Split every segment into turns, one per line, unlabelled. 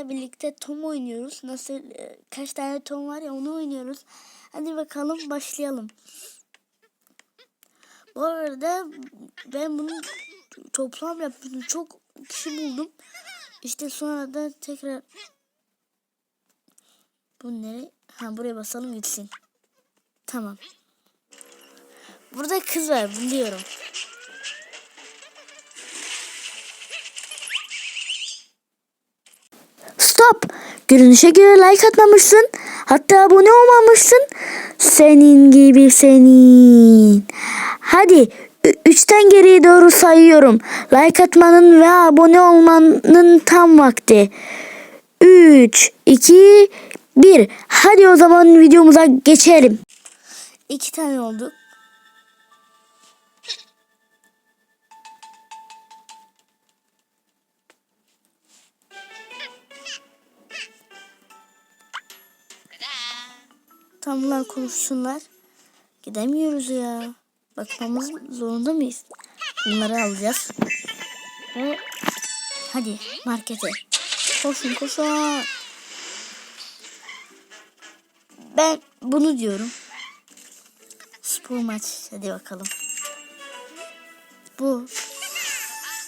sizlerle birlikte Tom oynuyoruz. Nasıl e, kaç tane Tom var ya onu oynuyoruz. Hadi bakalım başlayalım. Bu arada ben bunu toplam yaptım. Çok kişi buldum. İşte sonra da tekrar bu nereye? Ha buraya basalım gitsin. Tamam. Burada kız var biliyorum. Stop! Görünüşe göre like atmamışsın. Hatta abone olmamışsın. Senin gibi senin. Hadi üçten geriye doğru sayıyorum. Like atmanın ve abone olmanın tam vakti. 3, 2, 1. Hadi o zaman videomuza geçelim. İki tane oldu. Tamlar konuşsunlar. Gidemiyoruz ya. Bakmamız zorunda mıyız? Bunları alacağız. Ve hadi markete. Koşun koşun. Ben bunu diyorum. Spor maç. Hadi bakalım. Bu.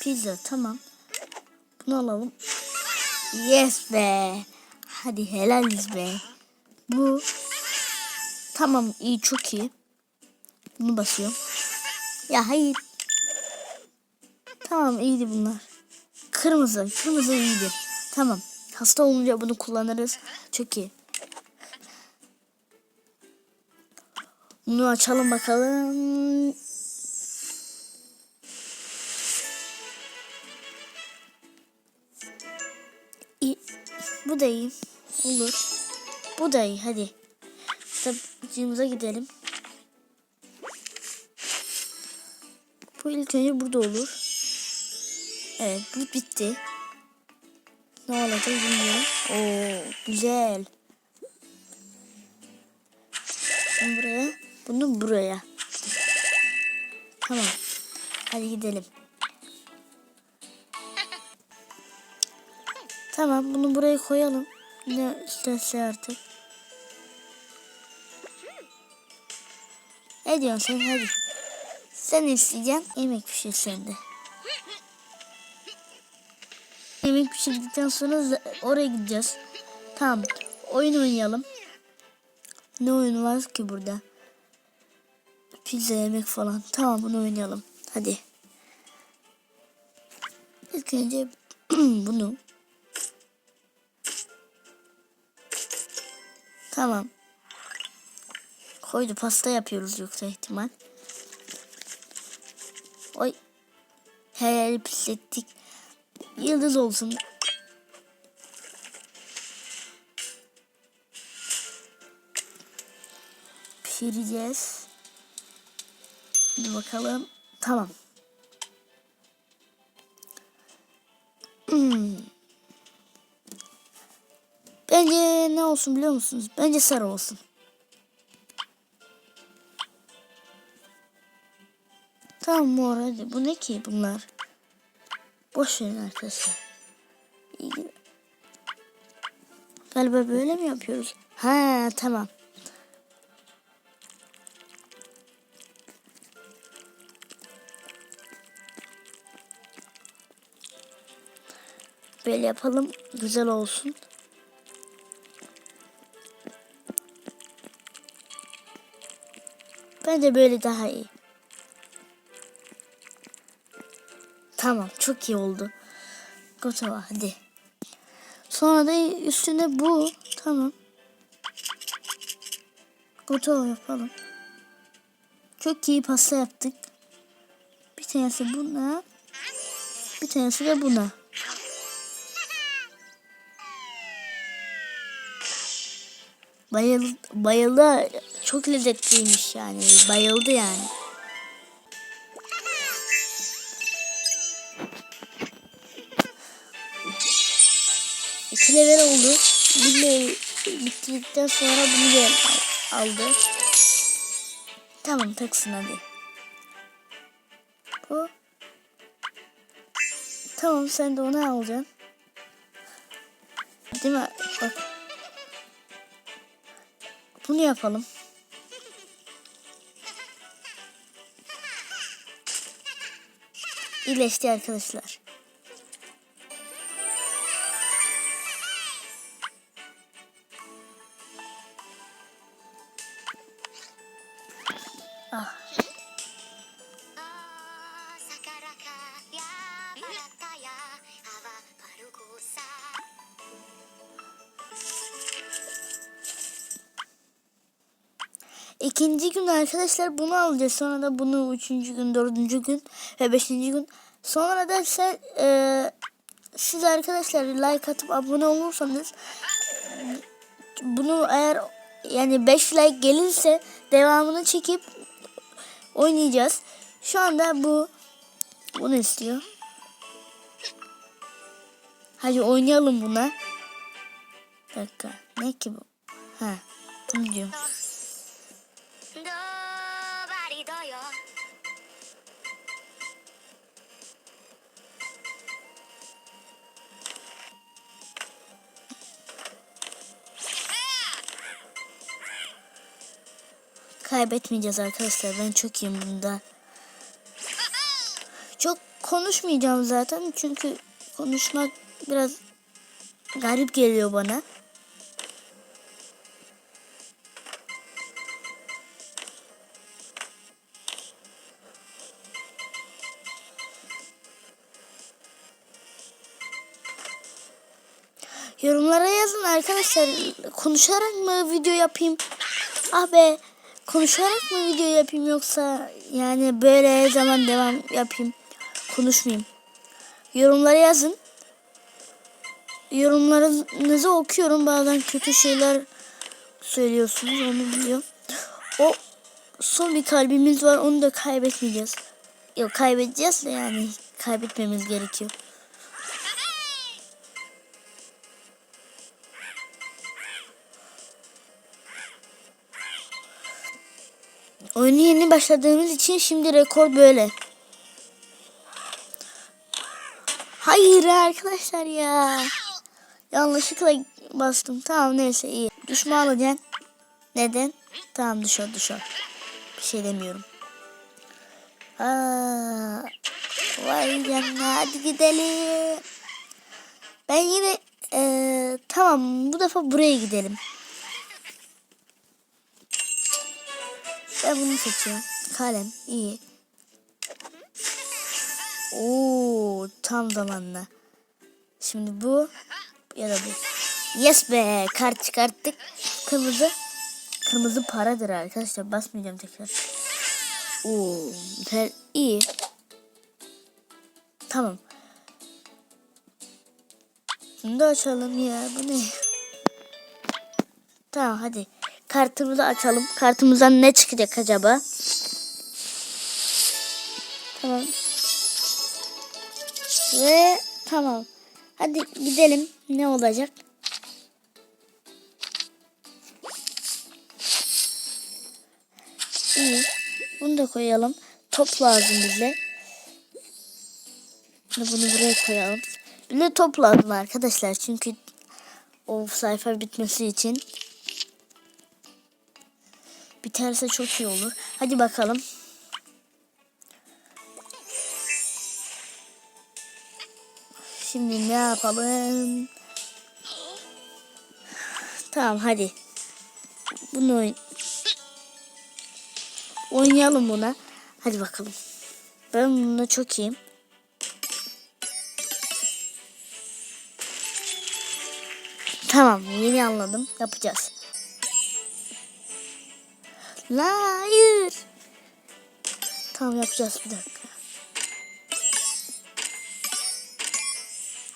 Pizza tamam. Bunu alalım. Yes be. Hadi helaliz be. Bu. Tamam iyi çok iyi. Bunu basıyorum. Ya hayır. Tamam iyiydi bunlar. Kırmızı. Kırmızı iyiydi. Tamam. Hasta olunca bunu kullanırız. Çok iyi. Bunu açalım bakalım. İyi. Bu da iyi. Olur. Bu da iyi. Hadi. Kitapçığımıza gidelim. Bu ilk önce burada olur. Evet bu bitti. Ne olacak bilmiyorum. Oo güzel. Bunu buraya, bunu buraya. Tamam. Hadi gidelim. Tamam bunu buraya koyalım. Ne isterse artık. Ne diyorsun sen hadi. Sen isteyeceksin yemek pişir sen de. Yemek pişirdikten sonra oraya gideceğiz. Tamam. Oyun oynayalım. Ne oyunu var ki burada? Pizza yemek falan. Tamam bunu oynayalım. Hadi. İlk önce bunu. Tamam. Koydu pasta yapıyoruz yoksa ihtimal. Oy. Yeri pislettik. Yıldız olsun. Pişireceğiz. Hadi bakalım. Tamam. Hmm. Bence ne olsun biliyor musunuz? Bence sarı olsun. Tamam mor hadi. Bu ne ki bunlar? Boş verin arkadaşlar. Galiba böyle mi yapıyoruz? Ha tamam. Böyle yapalım. Güzel olsun. Bence böyle daha iyi. Tamam çok iyi oldu. Gotova hadi. Sonra da üstüne bu. Tamam. Gotova yapalım. Çok iyi pasta yaptık. Bir tanesi buna. Bir tanesi de buna. Bayıldı, bayıldı. Çok lezzetliymiş yani. Bayıldı yani. İki level oldu. Bir level sonra bunu da aldı. Tamam taksın hadi. Bu. Tamam sen de onu alacaksın. değil mi? Bak. Bunu yapalım. İyileşti arkadaşlar. İkinci gün arkadaşlar bunu alacağız. Sonra da bunu üçüncü gün, dördüncü gün ve beşinci gün. Sonra da sen, e, siz arkadaşlar like atıp abone olursanız bunu eğer yani 5 like gelirse devamını çekip oynayacağız. Şu anda bu bunu istiyor. Hadi oynayalım buna. Bir dakika. Ne ki bu? Ha. Bunu diyorum. Kaybetmeyeceğiz arkadaşlar. Ben çok iyiyim bunda. Çok konuşmayacağım zaten. Çünkü konuşmak biraz garip geliyor bana. Yorumlara yazın arkadaşlar. Konuşarak mı video yapayım? Ah be. Konuşarak mı video yapayım yoksa yani böyle zaman devam yapayım. Konuşmayayım. Yorumlara yazın. Yorumlarınızı okuyorum. Bazen kötü şeyler söylüyorsunuz. Onu biliyorum. O son bir kalbimiz var. Onu da kaybetmeyeceğiz. Yok kaybedeceğiz de yani kaybetmemiz gerekiyor. Oyunu yeni başladığımız için şimdi rekor böyle. Hayır arkadaşlar ya. Yanlışlıkla bastım. Tamam neyse iyi. Düşman alacaksın. Neden? Tamam düşer düşer. Bir şey demiyorum. Aa, vay canına hadi gidelim. Ben yine eee, tamam bu defa buraya gidelim. Ben bunu seçiyorum. Kalem iyi. Oo tam zamanla. Şimdi bu ya da bu. Yes be kart çıkarttık. Kırmızı. Kırmızı paradır arkadaşlar. Basmayacağım tekrar. Oo her iyi. Tamam. Bunu da açalım ya. Bu ne? Tamam hadi. Kartımızı açalım. Kartımızdan ne çıkacak acaba? Tamam. Ve tamam. Hadi gidelim. Ne olacak? İyi. Bunu da koyalım. Top lazım bize. Bunu buraya koyalım. Bir de top lazım arkadaşlar. Çünkü o sayfa bitmesi için. Biterse çok iyi olur. Hadi bakalım. Şimdi ne yapalım? Tamam hadi. Bunu oyn oynayalım buna. Hadi bakalım. Ben bununla çok iyiyim. Tamam yeni anladım. Yapacağız. Hayır. Tamam yapacağız bir dakika.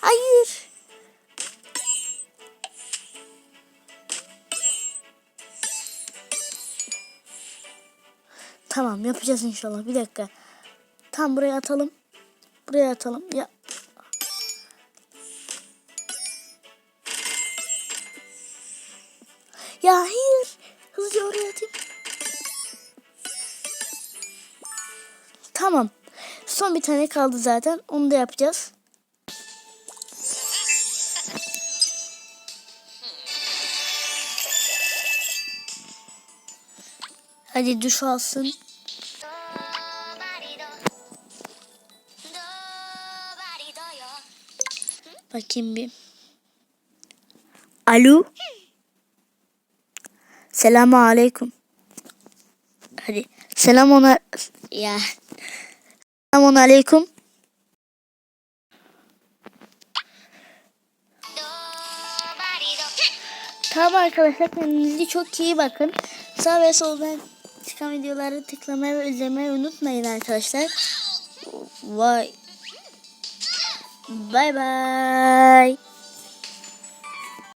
Hayır. Tamam yapacağız inşallah. Bir dakika. Tam buraya atalım. Buraya atalım. Ya. Ya hayır. Hızlıca oraya atayım. Tamam. Son bir tane kaldı zaten. Onu da yapacağız. Hadi duş alsın. Bakayım bir. Alo. Selamun aleyküm. Hadi. Selam ona. Ya. Selamun aleyküm. Tamam arkadaşlar kendinize çok iyi bakın. Sağ ve soldan çıkan videoları tıklamayı ve izlemeyi unutmayın arkadaşlar. Vay. Bye bye.